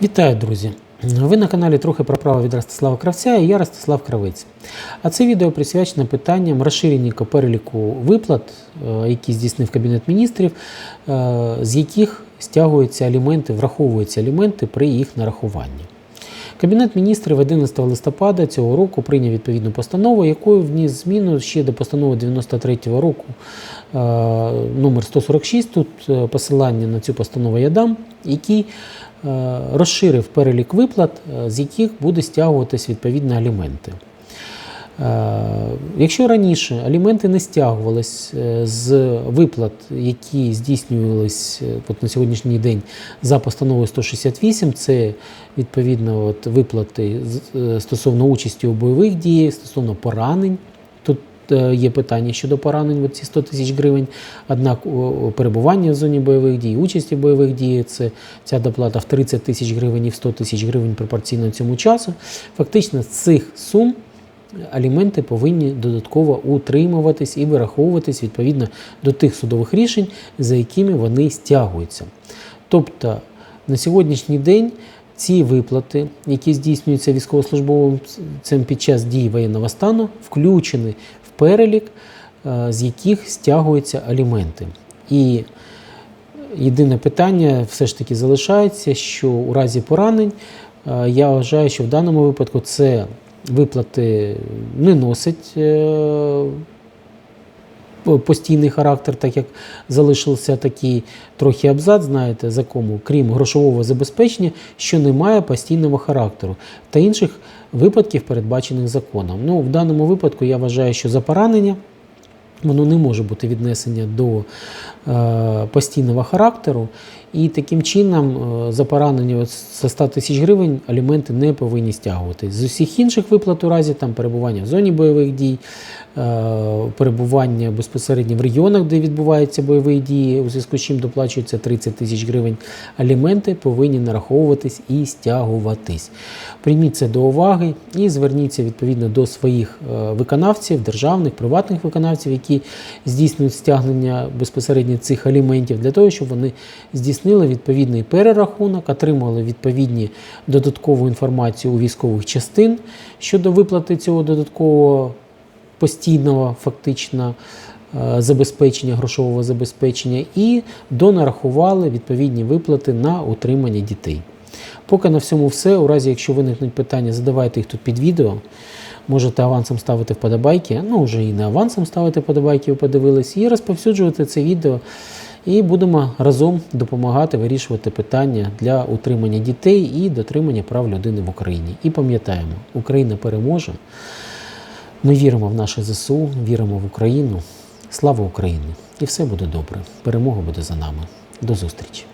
Вітаю, друзі! Ви на каналі трохи про право від Ростислава Кравця і я Ростислав Кравець. А це відео присвячено питанням розширення переліку виплат, е, які здійснив Кабінет міністрів, е, з яких стягуються аліменти, враховуються аліменти при їх нарахуванні. Кабінет міністрів 11 листопада цього року прийняв відповідну постанову, якою вніс зміну ще до постанови 93-го року е, номер 146. Тут посилання на цю постанову я дам, який розширив перелік виплат, е, з яких буде стягуватись відповідно аліменти. Е, Якщо раніше аліменти не стягувались е, з виплат, які здійснювались е, от на сьогоднішній день за постановою 168, це відповідно от виплати е, стосовно участі у бойових діях, стосовно поранень. Е, є питання щодо поранень, ці 100 тисяч гривень. Однак перебування в зоні бойових дій, участі в бойових діях, це ця доплата в 30 тисяч гривень і в 100 тисяч гривень пропорційно цьому часу. Фактично з цих сум аліменти повинні додатково утримуватись і вираховуватись відповідно до тих судових рішень, за якими вони стягуються. Тобто на сьогоднішній день ці виплати, які здійснюються військовослужбовцям під час дії воєнного стану, включені перелік, е, з яких стягуються аліменти. І Єдине питання все ж таки залишається, що у разі поранень е, я вважаю, що в даному випадку це виплати не носить е, постійний характер, так як залишився такий трохи абзац, знаєте, за кому, крім грошового забезпечення, що не має постійного характеру та інших випадків, передбачених законом. Ну, в даному випадку я вважаю, що за поранення воно не може бути віднесення до е, постійного характеру, і таким чином е, за поранення за 100 тисяч гривень аліменти не повинні стягуватись. З усіх інших виплат у разі там перебування в зоні бойових дій, е, перебування безпосередньо в регіонах, де відбуваються бойові дії, у зв'язку з чим доплачується 30 тисяч гривень, аліменти повинні нараховуватись і стягуватись. Прийміть це до уваги і зверніться відповідно до своїх виконавців, державних, приватних виконавців, які здійснюють стягнення безпосередньо цих аліментів, для того, щоб вони здійснили відповідний перерахунок, отримали відповідні додаткову інформацію у військових частин щодо виплати цього додаткового постійного фактично е, забезпечення, грошового забезпечення, і донарахували відповідні виплати на утримання дітей. Поки на всьому все. У разі, якщо виникнуть питання, задавайте їх тут під відео. Можете авансом ставити вподобайки, ну вже і не авансом ставити вподобайки, ви подивились, і розповсюджувати це відео. І будемо разом допомагати вирішувати питання для утримання дітей і дотримання прав людини в Україні. І пам'ятаємо, Україна переможе. Ми віримо в наше ЗСУ, віримо в Україну. Слава Україні! І все буде добре. Перемога буде за нами. До зустрічі!